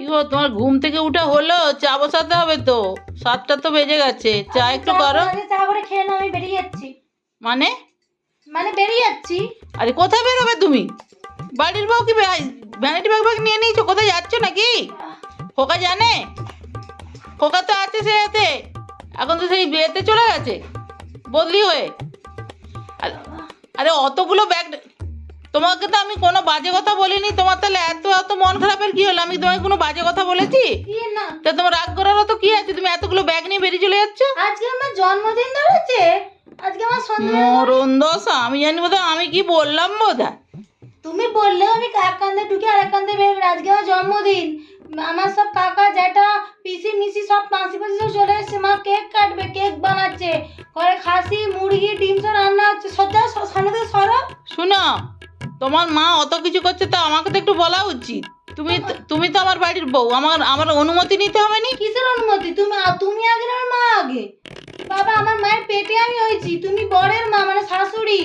কি গো তোমার ঘুম থেকে উঠা হলো চা বসাতে হবে তো। সাতটা তো বেজে গেছে চা একটু করো। চা করে খেয়ে নাও আমি বেরিয়ে যাচ্ছি। মানে? মানে বেরিয়ে যাচ্ছি। আরে কোথায় বেরোবে তুমি? বাড়ির বউ কি ভ্যানিটি ব্যাগ ব্যাগ নিয়ে নিয়েছো? কোথায় যাচ্ছ নাকি? খোকা জানে? খোকা তো আছে সে এতে এখন তো সেই বিয়েতে চলে গেছে বদলি হয়ে। আরে অতগুলো ব্যাগ তোমাকে তো আমি কোনো বাজে কথা বলিনি তোমার তাহলে এত এত মন খারাপের কি হলো? আমি তোমাকে কোনো বাজে কথা বলেছি? না? তা তোমার রাগ করারও তো কি আছে? তুমি এতগুলো ব্যাগ নিয়ে বেরিয়ে চলে যাচ্ছ? আজকে আমার জন্মদিন ধরেছে। আজকে আমার সন্ধ্যা মরণ দশা আমি জানি বোধহয় আমি কি বললাম বোধহয়? তুমি বললে আমি এক কান্দে ঢুকে আর এক কান্দে বের আজকে আমার জন্মদিন। আমার সব কাকা জ্যাঠা পিসি মিসি সব মাসি ফাসি সব চলে এসছে। মা কেক কাটবে কেক বানাচ্ছে। ঘরে খাসি মুরগি ডিম সব রান্না হচ্ছে। সজ্জা সামনে থেকে সরো। শুনো তোমার মা অত কিছু করছে তো আমাকে তো একটু বলা উচিত। তুমি তুমি তো আমার বাড়ির বউ আমার আমার অনুমতি নিতে হবে নি? কিসের অনুমতি? তুমি তুমি আগে না আমার মা আগে। বাবা আমার মায়ের পেটে আমি হয়েছি তুমি বরের মা মানে শাশুড়ি।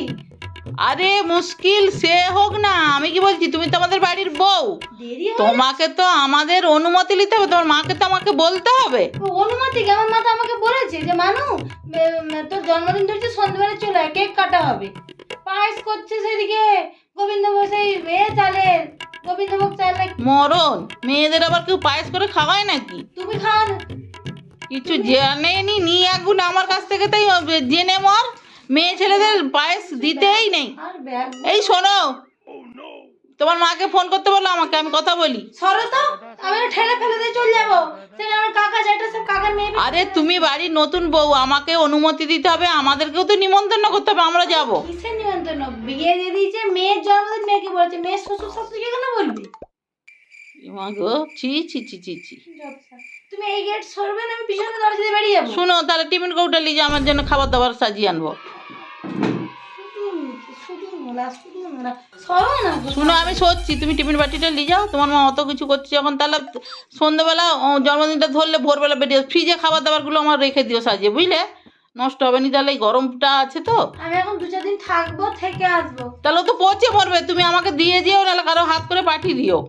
আরে মুশকিল সে হোক না আমি কি বলছি তুমি তো আমাদের বাড়ির বউ। তোমাকে তো আমাদের অনুমতি নিতে হবে তোমার মাকে তো আমাকে বলতে হবে। অনুমতি কি? আমার মা তো আমাকে বলেছে যে মানু তোর জন্মদিন ধরছে সন্ধ্যেবেলা চলে কেক কাটা হবে। পায়েস করছে সেদিকে গোবিন্দভোগ সেই চালের গোবিন্দভোগ মরণ মেয়েদের আবার কেউ পায়েস করে খাওয়ায় নাকি? তুমি খাও না। কিছু জানেনি নিয়ে আগুন আমার কাছ থেকে তাই জেনে মর। মেয়ে ছেলেদের পায়েস দিতেই নেই। এই শোনো তোমার মাকে ফোন করতে বলো আমাকে আমি কথা বলি। সরো তো আমি ঠেলে ফেলে দিয়ে চলে যাব। আরে তুমি বাড়ির নতুন বউ আমাকে অনুমতি দিতে হবে আমাদেরকেও তো নিমন্ত্রণ করতে হবে আমরা যাব। কিসের নিমন্ত্রণ? বিয়ে দিয়ে দিয়েছে মেয়ের জন্মদিন মেয়েকে বলেছে মেয়ের শ্বশুর শাশুড়িকে কেন বলবি? মা চি চি চি চি ছি তুমি এই গেট সরবে না আমি পিছনে দরজা দিয়ে বেরিয়ে যাব। শুনো তাহলে টিফিন কৌটা লিজে আমার জন্য খাবার দাবার সাজিয়ে আনব। শুনো আমি সরছি। তুমি টিফিন বাটিটা নিয়ে যাও। তোমার মা অত কিছু করছে যখন তাহলে সন্ধ্যেবেলা জন্মদিনটা ধরলে ভোরবেলা বেরিয়ে ফ্রিজে খাবার দাবারগুলো আমার রেখে দিও সাজিয়ে বুঝলে? নষ্ট হবে নি তাহলে এই গরমটা আছে তো। আমি এখন দু চার দিন থাকব থেকে আসব। তাহলে ও তো পচে মরবে তুমি আমাকে দিয়ে দিও নাহলে কারও হাত করে পাঠিয়ে দিও।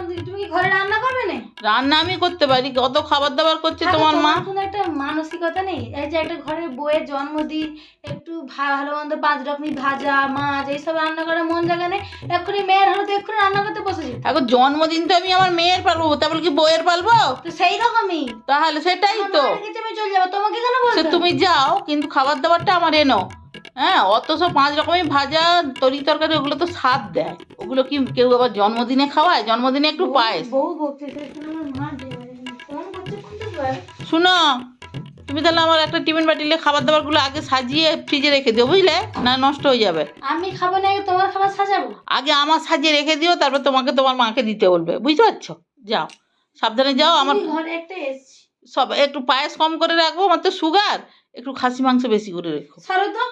তুমি কি ঘরে রান্না করবে না? রান্না আমি করতে পারি কত খাবার দাবার করছে তোমার মা। কোনো একটা মানসিকতা নেই? এই যে একটা ঘরে বইয়ের জন্মদিন একটু ভালো মন্দ পাঁচ রকমই ভাজা মাছ এইসব রান্না করার মন জায়গা নেই এক্ষুনি মেয়ের হলো তো এক্ষুনি রান্না করতে বসেছি এখন জন্মদিন তো আমি আমার মেয়ের পালবো তারপর কি বইয়ের পালবো? তো সেই রকমই। তাহলে সেটাই তো। আমি চলে যাব তোমাকে কেন বলছো তুমি যাও কিন্তু খাবার দাবারটা আমার এনো হ্যাঁ অত সব পাঁচ রকমের ভাজা তরি তরকারি ওগুলো তো স্বাদ দেয়। ওগুলো কি কেউ আবার জন্মদিনে খাওয়ায়? জন্মদিনে একটু পায়েস। শুনো তুমি তাহলে আমার একটা টিফিন বাটিলে খাবার দাবারগুলো আগে সাজিয়ে ফ্রিজে রেখে দিও বুঝলে? না নষ্ট হয়ে যাবে। আমি খাব না আগে তোমার খাবার সাজাবো। আগে আমার সাজিয়ে রেখে দিও তারপর তোমাকে তোমার মাকে দিতে বলবে বুঝতে পারছ? যাও সাবধানে যাও আমার ঘরে একটা সব একটু পায়েস কম করে রাখব আমার তো সুগার একটু খাসি মাংস বেশি করে রেখো। সরো তো।